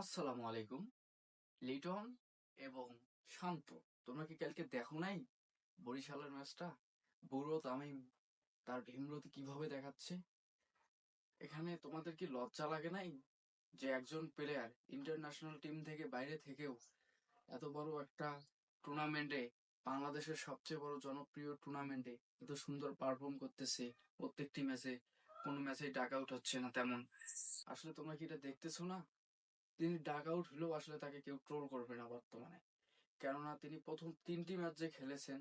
আসসালামু আলাইকুম, লিটন এবং শান্ত। তোমরা কি কালকে দেখো নাই বরিশালের ম্যাচটা? বুড়ো তামিম তার ভীমরতি কীভাবে দেখাচ্ছে? এখানে তোমাদের কি লজ্জা লাগে নাই যে একজন প্লেয়ার ইন্টারন্যাশনাল টিম থেকে বাইরে থেকেও এত বড় একটা টুর্নামেন্টে বাংলাদেশের সবচেয়ে বড় জনপ্রিয় টুর্নামেন্টে এত সুন্দর পারফর্ম করতেছে? প্রত্যেকটি ম্যাচে কোনো ম্যাচেই ডাক উঠাচ্ছে না তেমন। আসলে তোমরা কি এটা দেখতেছো না? তিনি ডাক আউট হলেও আসলে তাকে কেউ ট্রোল করবে না বর্তমানে। কেননা তিনি প্রথম তিনটি ম্যাচ যে খেলেছেন,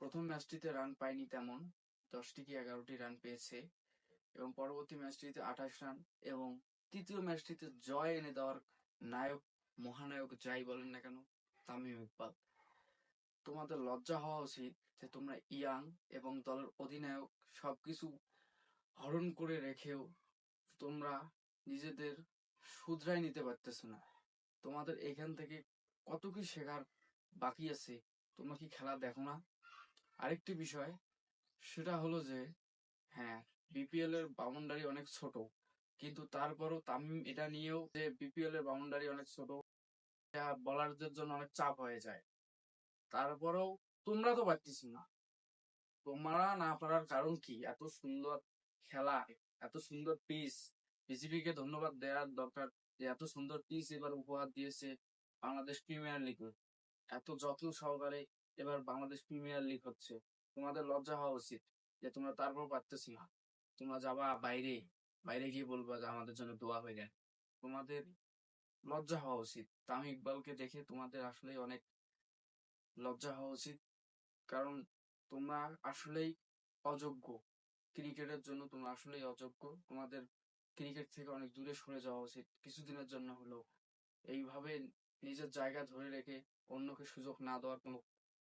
প্রথম ম্যাচটিতে রান পায়নি তেমন, দশটি কি এগারোটি রান পেয়েছে এবং পরবর্তী ম্যাচটিতে আঠাশ রান এবং তৃতীয় ম্যাচটিতে জয় এনে দেওয়ার নায়ক, মহানায়ক যাই বলেন না কেন, তামিম ইকবাল। তোমাদের লজ্জা হওয়া উচিত যে তোমরা ইয়াং এবং দলের অধিনায়ক সবকিছু হরণ করে রেখেও তোমরা নিজেদের শুধরাই নিতে পারতেছো না। তোমাদের এখান থেকে কত কি শেখার বাকি আছে, তোমরা কি খেলা দেখো না? আরেকটি বিষয়, সেটা হলো যে হ্যাঁ বিপিএল এর বাউন্ডারি অনেক ছোট, কিন্তু তারপরও তামিম এটা নিয়েও যে বিপিএল এর বাউন্ডারি অনেক ছোট বলারদের জন্য অনেক চাপ হয়ে যায়। তারপরেও তোমরা তো পারতিস না। তোমরা না পারার কারণ কি? এত সুন্দর খেলা, এত সুন্দর পিচ বিসিবি কে ধন্যবাদ দেওয়ার দরকার যে এত সুন্দর পিচ এবার উপহার দিয়েছে বাংলাদেশ প্রিমিয়ার লিগ এত যত্ন সহকারে এবার বাংলাদেশ প্রিমিয়ার লিগ হচ্ছে। তোমাদের লজ্জা হওয়া উচিত যে তোমরা তারপর পারতেছি না। তোমরা যাবা বাইরে বাইরে গিয়ে বলবা যে আমাদের জন্য দোয়া হয়ে যায়। তোমাদের লজ্জা হওয়া উচিত। তামিম ইকবালকে দেখে তোমাদের আসলে অনেক লজ্জা হওয়া উচিত। কারণ তোমরা আসলেই অযোগ্য। ক্রিকেটের জন্য তোমরা আসলেই অযোগ্য। তোমাদের ক্রিকেট থেকে অনেক দূরে সরে যাওয়া উচিত। কিছুদিনের জন্য হলেও। এইভাবে নিজের জায়গা ধরে রেখে অন্যকে সুযোগ না দেওয়ার কোনো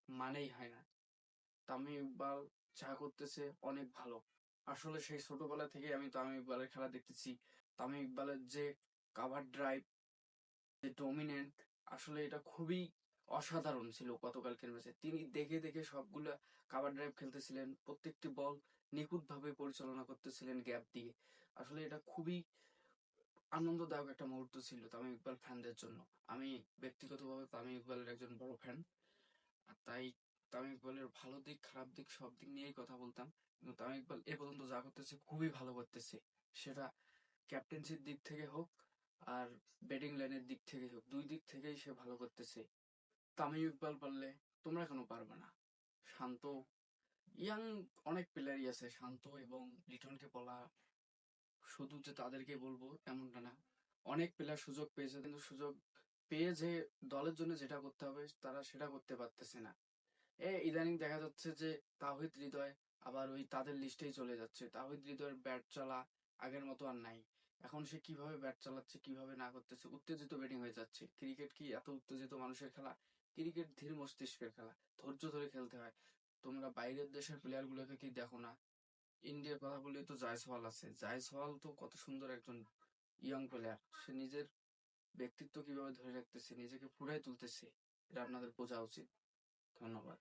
মানেই হয় না। তামিম ইকবাল যা করতেছে অনেক ভালো। আসলে সেই ছোটবেলা থেকে আমি তামিম ইকবালের খেলা দেখতেছি। তামিম ইকবালের যে কাভার ড্রাইভ যে ডমিনেন্ট আসলে এটা খুবই অসাধারণ ছিল গতকালকের ম্যাচে। তিনি দেখে দেখে সবগুলা কাভার ড্রাইভ খেলতেছিলেন, প্রত্যেকটি বল নিখুঁতভাবে পরিচালনা করতেছিলেন গ্যাপ দিয়ে। আসলে এটা খুবই আনন্দদায়ক একটা মুহূর্ত ছিল তামিম ইকবাল ফ্যানদের জন্য। আমি ব্যক্তিগতভাবে তামিম ইকবালের একজন বড় ফ্যান তাই তামিম ইকবালের ভালো দিক, খারাপ দিক সব দিক নিয়েই কথা বলতাম। কিন্তু তামিম ইকবাল এ পর্যন্ত যা করতেছে, খুবই ভালো করতেছে। সেটা ক্যাপ্টেন্সির দিক থেকে হোক আর ব্যাটিং লাইনের দিক থেকে হোক, দুই দিক থেকেই সে ভালো করতেছে। তামিম ইকবাল পারলে তোমরা কেন পারবে না? শান্ত, ইয়াং অনেক প্লেয়ারই আছে শান্ত এবং লিটনকে বলা শুধু যে তাদেরকে বলব এমনটা না। অনেক প্লেয়ার সুযোগ পেয়েছে কিন্তু সুযোগ পেয়ে যে দলের জন্য যেটা করতে হবে তারা সেটা করতে পারতেছে না। এ ইদানিং দেখা যাচ্ছে যে তাহিদ হৃদয় আবার ওই তাদের লিস্টেই চলে যাচ্ছে। তাহিদ হৃদয়ের ব্যাট চালা আগের মতো আর নাই। এখন সে কীভাবে ব্যাট চালাচ্ছে, কীভাবে না করতেছে, উত্তেজিত ব্যাটিং হয়ে যাচ্ছে। ক্রিকেট কি এত উত্তেজিত মানুষের খেলা? ক্রিকেট ধীর মস্তিষ্কের খেলা। ধৈর্য ধরে খেলতে হয়। তোমরা বাইরের দেশের প্লেয়ার গুলোকে কি দেখো না? ইন্ডিয়ার কথা বললে তো জয়সওয়াল আছে। জয়সওয়াল তো কত সুন্দর একজন ইয়ং প্লেয়ার সে নিজের ব্যক্তিত্ব কীভাবে ধরে রাখতেছে, নিজেকে ফুরাই তুলতেছে, এটা আপনাদের বোঝা উচিত। ধন্যবাদ।